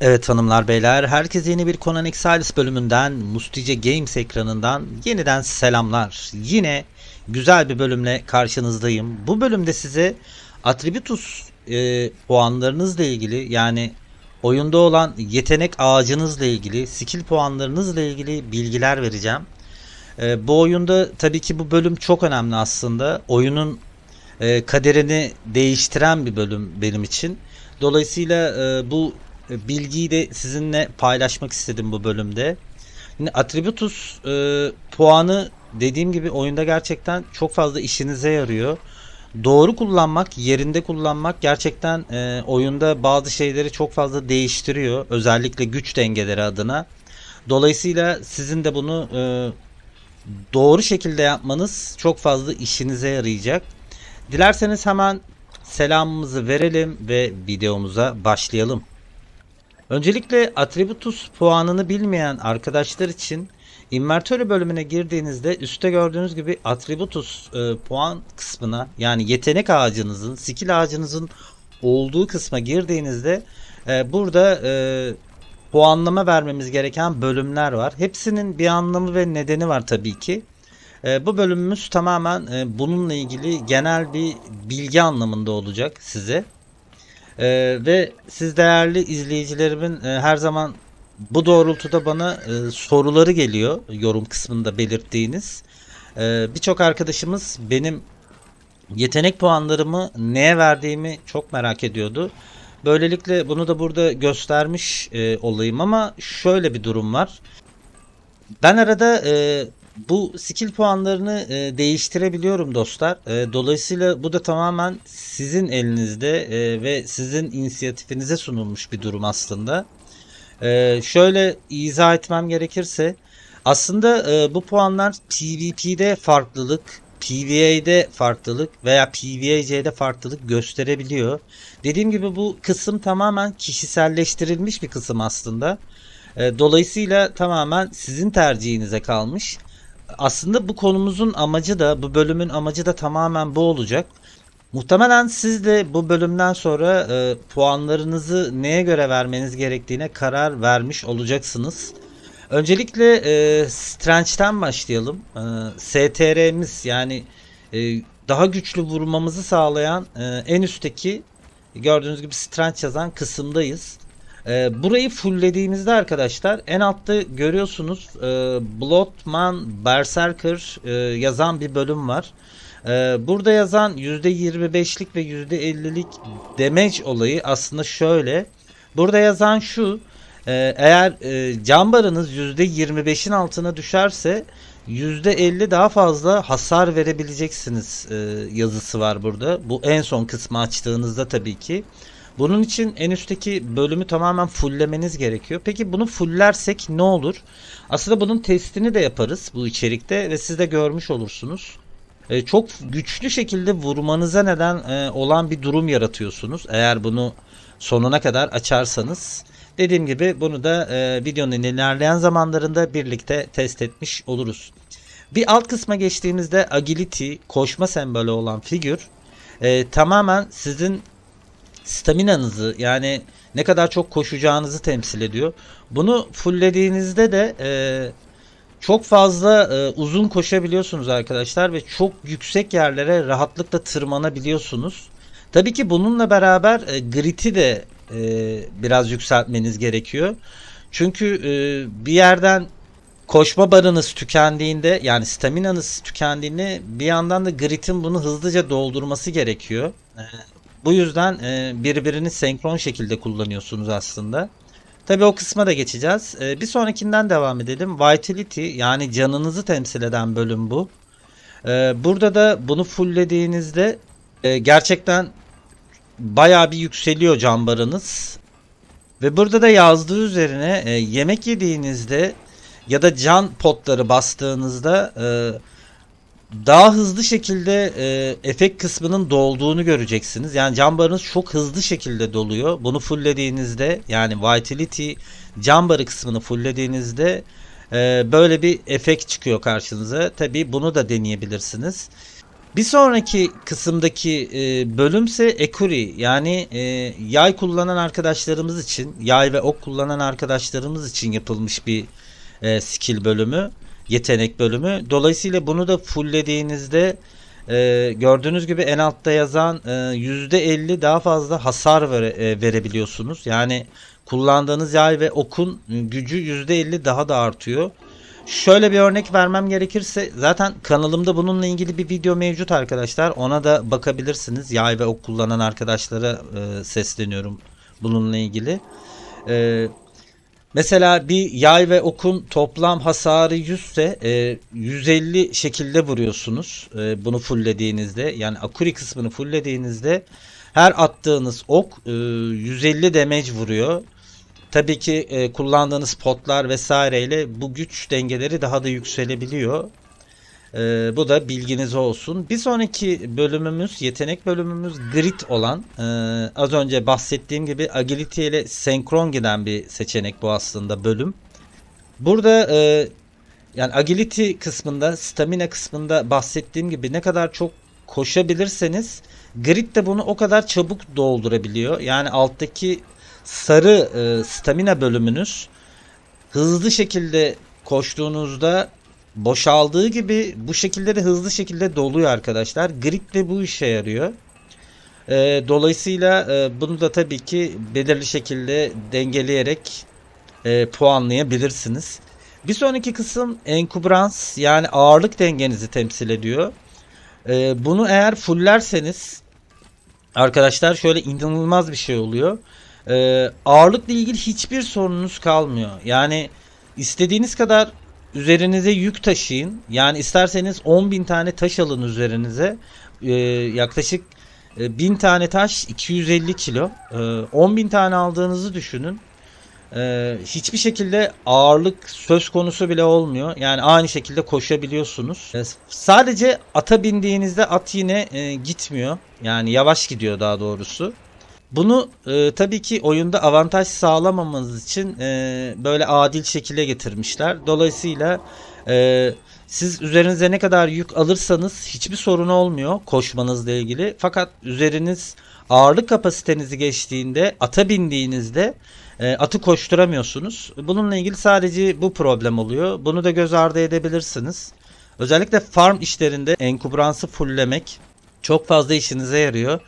Evet hanımlar beyler, herkese yeni bir Conan Exiles bölümünden, Mustice Games ekranından yeniden selamlar. Yine güzel bir bölümle karşınızdayım. Bu bölümde size Attributus e, puanlarınızla ilgili yani oyunda olan yetenek ağacınızla ilgili, skill puanlarınızla ilgili bilgiler vereceğim. E, bu oyunda tabii ki bu bölüm çok önemli aslında. Oyunun e, kaderini değiştiren bir bölüm benim için. Dolayısıyla e, bu bilgiyi de sizinle paylaşmak istedim bu bölümde. Yine Attributus e, puanı dediğim gibi oyunda gerçekten çok fazla işinize yarıyor. Doğru kullanmak, yerinde kullanmak gerçekten e, oyunda bazı şeyleri çok fazla değiştiriyor. Özellikle güç dengeleri adına. Dolayısıyla sizin de bunu e, doğru şekilde yapmanız çok fazla işinize yarayacak. Dilerseniz hemen selamımızı verelim ve videomuza başlayalım. Öncelikle Attributus puanını bilmeyen arkadaşlar için Inventory bölümüne girdiğinizde üstte gördüğünüz gibi Attributus e, puan kısmına yani yetenek ağacınızın, skill ağacınızın olduğu kısma girdiğinizde e, burada e, puanlama vermemiz gereken bölümler var. Hepsinin bir anlamı ve nedeni var tabii ki. E, bu bölümümüz tamamen e, bununla ilgili genel bir bilgi anlamında olacak size. Ee, ve siz değerli izleyicilerimin e, her zaman bu doğrultuda bana e, soruları geliyor yorum kısmında belirttiğiniz. Ee, Birçok arkadaşımız benim yetenek puanlarımı neye verdiğimi çok merak ediyordu. Böylelikle bunu da burada göstermiş e, olayım ama şöyle bir durum var. Ben arada e, bu skill puanlarını e, değiştirebiliyorum dostlar. E, dolayısıyla bu da tamamen sizin elinizde e, ve sizin inisiyatifinize sunulmuş bir durum aslında. E, şöyle izah etmem gerekirse aslında e, bu puanlar PvP'de farklılık, PvA'de farklılık veya PvAC'de farklılık gösterebiliyor. Dediğim gibi bu kısım tamamen kişiselleştirilmiş bir kısım aslında. E, Dolayısıyla tamamen sizin tercihinize kalmış. Aslında bu konumuzun amacı da bu bölümün amacı da tamamen bu olacak. Muhtemelen siz de bu bölümden sonra e, puanlarınızı neye göre vermeniz gerektiğine karar vermiş olacaksınız. Öncelikle e, Strength'ten başlayalım. E, STR'miz yani e, daha güçlü vurmamızı sağlayan e, en üstteki gördüğünüz gibi Strength yazan kısımdayız. Ee, burayı fulllediğimizde arkadaşlar en altta görüyorsunuz e, Bloodman Berserker e, yazan bir bölüm var. E, burada yazan %25'lik ve %50'lik damage olayı aslında şöyle. Burada yazan şu. e, eğer e, can barınız %25'in altına düşerse %50 daha fazla hasar verebileceksiniz e, yazısı var burada. Bu en son kısmı açtığınızda tabii ki. Bunun için en üstteki bölümü tamamen fulllemeniz gerekiyor. Peki bunu fullersek ne olur? Aslında bunun testini de yaparız bu içerikte ve siz de görmüş olursunuz. Ee, çok güçlü şekilde vurmanıza neden e, olan bir durum yaratıyorsunuz. Eğer bunu sonuna kadar açarsanız. Dediğim gibi bunu da e, videonun ilerleyen zamanlarında birlikte test etmiş oluruz. Bir alt kısma geçtiğimizde agility, koşma sembolü olan figür e, tamamen sizin staminanızı yani ne kadar çok koşacağınızı temsil ediyor. Bunu fulllediğinizde de e, çok fazla e, uzun koşabiliyorsunuz arkadaşlar ve çok yüksek yerlere rahatlıkla tırmanabiliyorsunuz. Tabii ki bununla beraber e, grit'i de e, biraz yükseltmeniz gerekiyor. Çünkü e, bir yerden koşma barınız tükendiğinde yani staminanız tükendiğinde bir yandan da grit'in bunu hızlıca doldurması gerekiyor. E, bu yüzden e, birbirini senkron şekilde kullanıyorsunuz aslında. Tabi o kısma da geçeceğiz. E, bir sonrakinden devam edelim. Vitality yani canınızı temsil eden bölüm bu. E, burada da bunu fulllediğinizde e, gerçekten bayağı bir yükseliyor can barınız. Ve burada da yazdığı üzerine e, yemek yediğinizde ya da can potları bastığınızda e, daha hızlı şekilde e, efekt kısmının dolduğunu göreceksiniz. Yani can barınız çok hızlı şekilde doluyor. Bunu fulllediğinizde yani Vitality can barı kısmını fulllediğinizde Ee, böyle bir efekt çıkıyor karşınıza. Tabi bunu da deneyebilirsiniz. Bir sonraki kısımdaki e, bölümse Ekuri yani e, yay kullanan arkadaşlarımız için yay ve ok kullanan arkadaşlarımız için yapılmış bir e, skill bölümü yetenek bölümü. Dolayısıyla bunu da fulllediğinizde e, gördüğünüz gibi en altta yazan e, %50 daha fazla hasar vere, e, verebiliyorsunuz. Yani kullandığınız yay ve okun gücü %50 daha da artıyor. Şöyle bir örnek vermem gerekirse zaten kanalımda bununla ilgili bir video mevcut arkadaşlar. Ona da bakabilirsiniz. Yay ve ok kullanan arkadaşlara e, sesleniyorum bununla ilgili. E, mesela bir yay ve okun toplam hasarı 100 ise e, 150 şekilde vuruyorsunuz. E, bunu fulllediğinizde yani akuri kısmını fulllediğinizde her attığınız ok e, 150 damage vuruyor. Tabii ki e, kullandığınız potlar vesaireyle bu güç dengeleri daha da yükselebiliyor. E, bu da bilginiz olsun. Bir sonraki bölümümüz, yetenek bölümümüz grit olan. e, az önce bahsettiğim gibi agility ile senkron giden bir seçenek bu aslında bölüm. Burada e, yani agility kısmında, stamina kısmında bahsettiğim gibi ne kadar çok koşabilirseniz grit de bunu o kadar çabuk doldurabiliyor. Yani alttaki sarı e, stamina bölümünüz hızlı şekilde koştuğunuzda boşaldığı gibi bu şekilde de hızlı şekilde doluyor arkadaşlar. Grit de bu işe yarıyor. E, dolayısıyla e, bunu da tabii ki belirli şekilde dengeleyerek e, puanlayabilirsiniz. Bir sonraki kısım enkubrans yani ağırlık dengenizi temsil ediyor. E, bunu eğer fullerseniz arkadaşlar şöyle inanılmaz bir şey oluyor. Ee, ağırlıkla ilgili hiçbir sorununuz kalmıyor. Yani istediğiniz kadar üzerinize yük taşıyın. Yani isterseniz 10.000 tane taş alın üzerinize. Ee, yaklaşık e, 1000 tane taş 250 kilo. Ee, 10.000 tane aldığınızı düşünün. Ee, hiçbir şekilde ağırlık söz konusu bile olmuyor. Yani aynı şekilde koşabiliyorsunuz. Ee, sadece ata bindiğinizde at yine e, gitmiyor. Yani yavaş gidiyor daha doğrusu. Bunu e, tabii ki oyunda avantaj sağlamamamız için e, böyle adil şekilde getirmişler. Dolayısıyla e, siz üzerinize ne kadar yük alırsanız hiçbir sorun olmuyor koşmanızla ilgili. Fakat üzeriniz ağırlık kapasitenizi geçtiğinde ata bindiğinizde e, atı koşturamıyorsunuz. Bununla ilgili sadece bu problem oluyor. Bunu da göz ardı edebilirsiniz. Özellikle farm işlerinde enkubransı fulllemek çok fazla işinize yarıyor.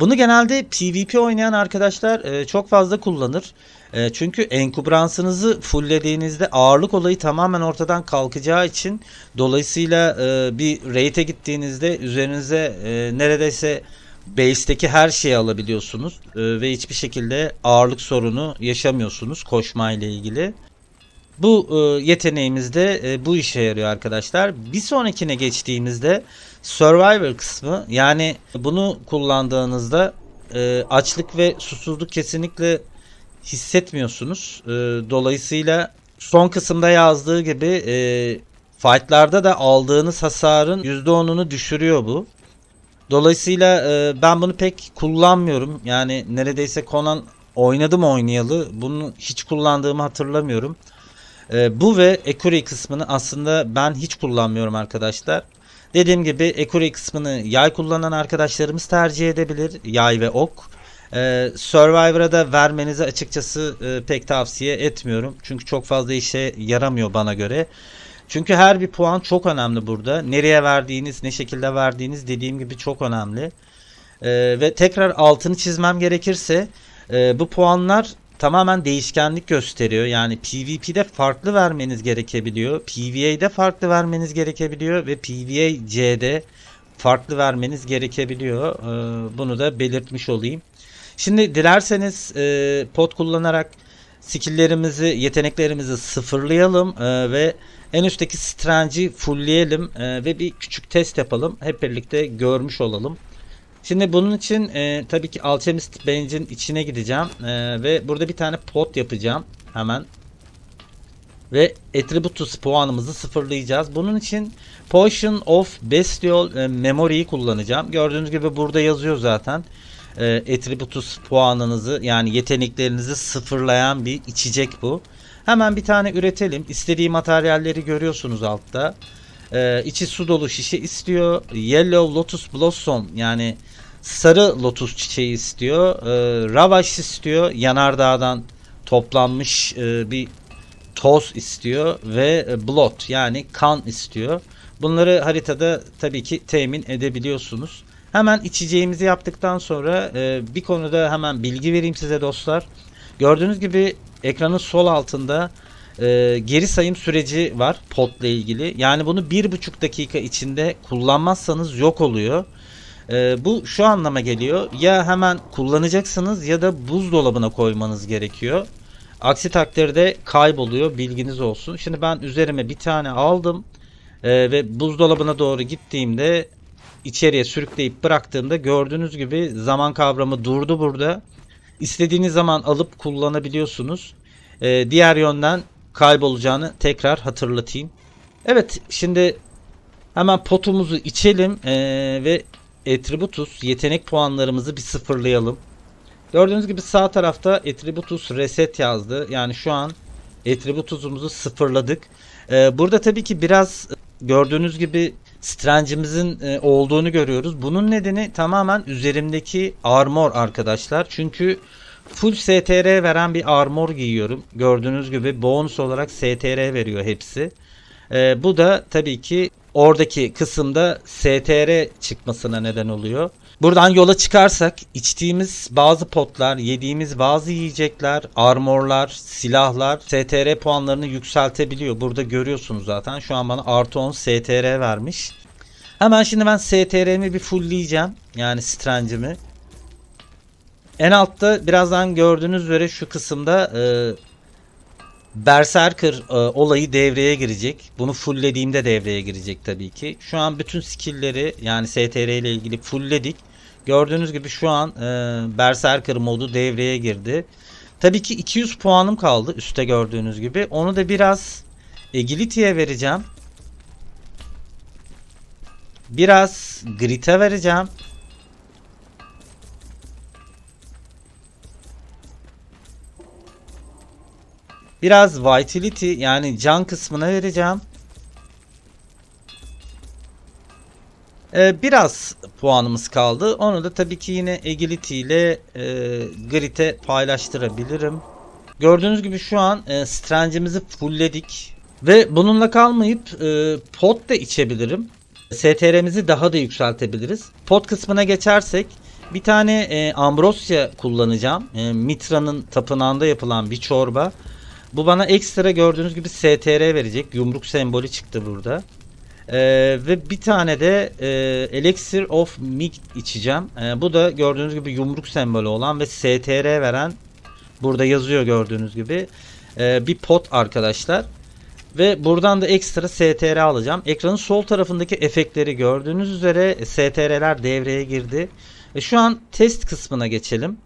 Bunu genelde PvP oynayan arkadaşlar e, çok fazla kullanır. E, çünkü enkubransınızı fulllediğinizde ağırlık olayı tamamen ortadan kalkacağı için dolayısıyla e, bir raid'e gittiğinizde üzerinize e, neredeyse base'teki her şeyi alabiliyorsunuz e, ve hiçbir şekilde ağırlık sorunu yaşamıyorsunuz koşma ile ilgili. Bu e, yeteneğimiz de e, bu işe yarıyor arkadaşlar. Bir sonrakine geçtiğimizde Survivor kısmı yani bunu kullandığınızda e, açlık ve susuzluk kesinlikle hissetmiyorsunuz. E, dolayısıyla son kısımda yazdığı gibi fightlarda da aldığınız hasarın %10'unu düşürüyor bu. Dolayısıyla ben bunu pek kullanmıyorum. Yani neredeyse Conan oynadım oynayalı. Bunu hiç kullandığımı hatırlamıyorum. E, bu ve Ekuri kısmını aslında ben hiç kullanmıyorum arkadaşlar. Dediğim gibi Ekuri kısmını yay kullanan arkadaşlarımız tercih edebilir. Yay ve ok. Ee, Survivor'a da vermenizi açıkçası e, pek tavsiye etmiyorum. Çünkü çok fazla işe yaramıyor bana göre. Çünkü her bir puan çok önemli burada. Nereye verdiğiniz, ne şekilde verdiğiniz dediğim gibi çok önemli. Ee, ve tekrar altını çizmem gerekirse e, bu puanlar tamamen değişkenlik gösteriyor. Yani PvP'de farklı vermeniz gerekebiliyor. PvA'de farklı vermeniz gerekebiliyor ve PvAC'de farklı vermeniz gerekebiliyor. Ee, bunu da belirtmiş olayım. Şimdi dilerseniz e, pot kullanarak skilllerimizi, yeteneklerimizi sıfırlayalım e, ve en üstteki strange'i fullleyelim e, ve bir küçük test yapalım. Hep birlikte görmüş olalım. Şimdi bunun için e, tabii ki Alchemist Bench'in içine gideceğim e, ve burada bir tane pot yapacağım hemen. Ve Attributus puanımızı sıfırlayacağız. Bunun için Potion of Bestial e, Memory'yi kullanacağım. Gördüğünüz gibi burada yazıyor zaten. E, Attributus puanınızı yani yeteneklerinizi sıfırlayan bir içecek bu. Hemen bir tane üretelim. İstediği materyalleri görüyorsunuz altta. Ee, içi su dolu şişe istiyor. Yellow Lotus Blossom yani sarı lotus çiçeği istiyor. Ee, Ravaş istiyor. Yanardağdan toplanmış e, bir toz istiyor ve e, blood yani kan istiyor. Bunları haritada tabii ki temin edebiliyorsunuz. Hemen içeceğimizi yaptıktan sonra e, bir konuda hemen bilgi vereyim size dostlar. Gördüğünüz gibi ekranın sol altında e, geri sayım süreci var potla ilgili. Yani bunu bir buçuk dakika içinde kullanmazsanız yok oluyor. E, bu şu anlama geliyor. Ya hemen kullanacaksınız ya da buzdolabına koymanız gerekiyor. Aksi takdirde kayboluyor bilginiz olsun. Şimdi ben üzerime bir tane aldım e, ve buzdolabına doğru gittiğimde içeriye sürükleyip bıraktığımda gördüğünüz gibi zaman kavramı durdu burada. İstediğiniz zaman alıp kullanabiliyorsunuz. E, diğer yönden kaybolacağını tekrar hatırlatayım. Evet şimdi hemen potumuzu içelim e, ve Attributus yetenek puanlarımızı bir sıfırlayalım. Gördüğünüz gibi sağ tarafta Attributus Reset yazdı. Yani şu an Attributus'umuzu sıfırladık. Ee, burada tabii ki biraz gördüğünüz gibi Strange'imizin e, olduğunu görüyoruz. Bunun nedeni tamamen üzerimdeki armor arkadaşlar. Çünkü full STR veren bir armor giyiyorum. Gördüğünüz gibi bonus olarak STR veriyor hepsi. Ee, bu da tabii ki oradaki kısımda STR çıkmasına neden oluyor. Buradan yola çıkarsak içtiğimiz bazı potlar, yediğimiz bazı yiyecekler, armorlar, silahlar STR puanlarını yükseltebiliyor. Burada görüyorsunuz zaten. Şu an bana artı 10 STR vermiş. Hemen şimdi ben STR'mi bir fullleyeceğim. Yani Strange'imi. En altta birazdan gördüğünüz üzere şu kısımda e, Berserker e, olayı devreye girecek. Bunu fulllediğimde devreye girecek tabii ki. Şu an bütün skill'leri yani STR ile ilgili fullledik. Gördüğünüz gibi şu an e, Berserker modu devreye girdi. Tabii ki 200 puanım kaldı üstte gördüğünüz gibi. Onu da biraz Agility'ye vereceğim. Biraz Grit'e vereceğim. Biraz Vitality yani can kısmına vereceğim. Ee, biraz puanımız kaldı. Onu da tabii ki yine Agility ile e, Grit'e paylaştırabilirim. Gördüğünüz gibi şu an e, Strange'imizi fullledik. Ve bununla kalmayıp e, pot da içebilirim. STR'mizi daha da yükseltebiliriz. Pot kısmına geçersek bir tane e, Ambrosia kullanacağım. E, Mitra'nın tapınağında yapılan bir çorba. Bu bana ekstra gördüğünüz gibi STR verecek. Yumruk sembolü çıktı burada. Ee, ve bir tane de e, Elixir of Mig içeceğim. Ee, bu da gördüğünüz gibi yumruk sembolü olan ve STR veren burada yazıyor gördüğünüz gibi ee, bir pot arkadaşlar. Ve buradan da ekstra STR alacağım. Ekranın sol tarafındaki efektleri gördüğünüz üzere STR'ler devreye girdi. E, şu an test kısmına geçelim.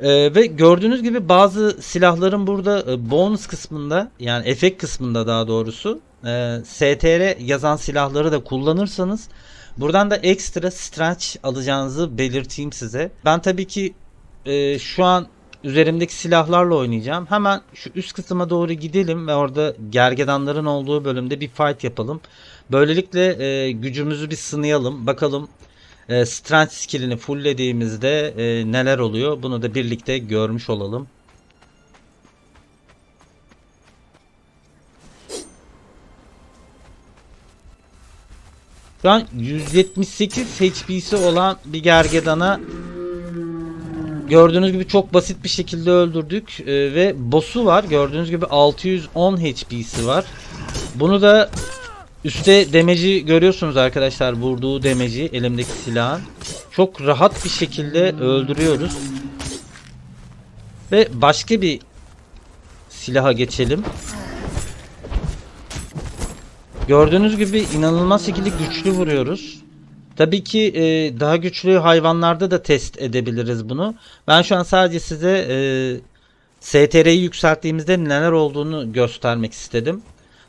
Ee, ve gördüğünüz gibi bazı silahların burada e, bonus kısmında yani efekt kısmında daha doğrusu e, STR yazan silahları da kullanırsanız buradan da ekstra stretch alacağınızı belirteyim size. Ben tabii ki e, şu an üzerimdeki silahlarla oynayacağım. Hemen şu üst kısma doğru gidelim ve orada gergedanların olduğu bölümde bir fight yapalım. Böylelikle e, gücümüzü bir sınayalım. Bakalım e, strength skillini fulllediğimizde e, neler oluyor bunu da birlikte görmüş olalım. Şu an 178 HP'si olan bir gergedana gördüğünüz gibi çok basit bir şekilde öldürdük e, ve boss'u var gördüğünüz gibi 610 HP'si var. Bunu da Üste demeci görüyorsunuz arkadaşlar vurduğu demeci elimdeki silahın. Çok rahat bir şekilde öldürüyoruz. Ve başka bir silaha geçelim. Gördüğünüz gibi inanılmaz şekilde güçlü vuruyoruz. Tabii ki e, daha güçlü hayvanlarda da test edebiliriz bunu. Ben şu an sadece size e, STR'yi yükselttiğimizde neler olduğunu göstermek istedim.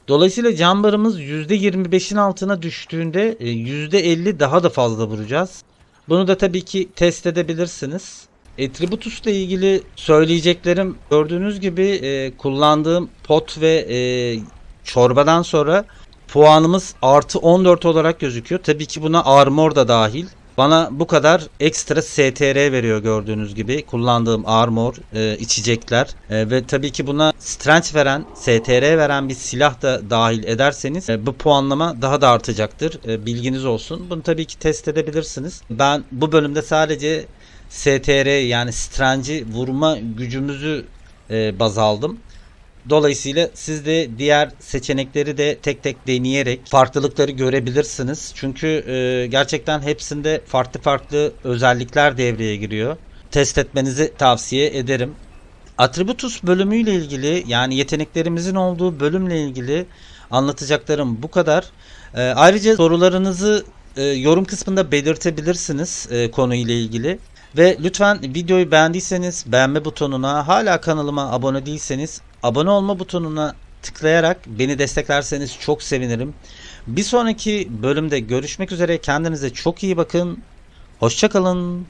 Dolayısıyla can barımız %25'in altına düştüğünde %50 daha da fazla vuracağız. Bunu da tabii ki test edebilirsiniz. Attributus ile ilgili söyleyeceklerim gördüğünüz gibi e, kullandığım pot ve e, çorbadan sonra puanımız artı 14 olarak gözüküyor. Tabii ki buna armor da dahil. Bana bu kadar ekstra STR veriyor gördüğünüz gibi. Kullandığım armor, e, içecekler e, ve tabii ki buna strength veren, STR veren bir silah da dahil ederseniz e, bu puanlama daha da artacaktır. E, bilginiz olsun. Bunu tabii ki test edebilirsiniz. Ben bu bölümde sadece STR yani strength'i vurma gücümüzü e, baz aldım. Dolayısıyla siz de diğer seçenekleri de tek tek deneyerek farklılıkları görebilirsiniz. Çünkü e, gerçekten hepsinde farklı farklı özellikler devreye giriyor. Test etmenizi tavsiye ederim. Attributus bölümüyle ilgili yani yeteneklerimizin olduğu bölümle ilgili anlatacaklarım bu kadar. E, ayrıca sorularınızı e, yorum kısmında belirtebilirsiniz e, konuyla ilgili. Ve lütfen videoyu beğendiyseniz beğenme butonuna, hala kanalıma abone değilseniz abone olma butonuna tıklayarak beni desteklerseniz çok sevinirim. Bir sonraki bölümde görüşmek üzere. Kendinize çok iyi bakın. Hoşçakalın.